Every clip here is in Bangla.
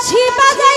বাঁশি বাজাই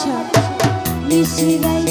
সাথ নিশিরাইতে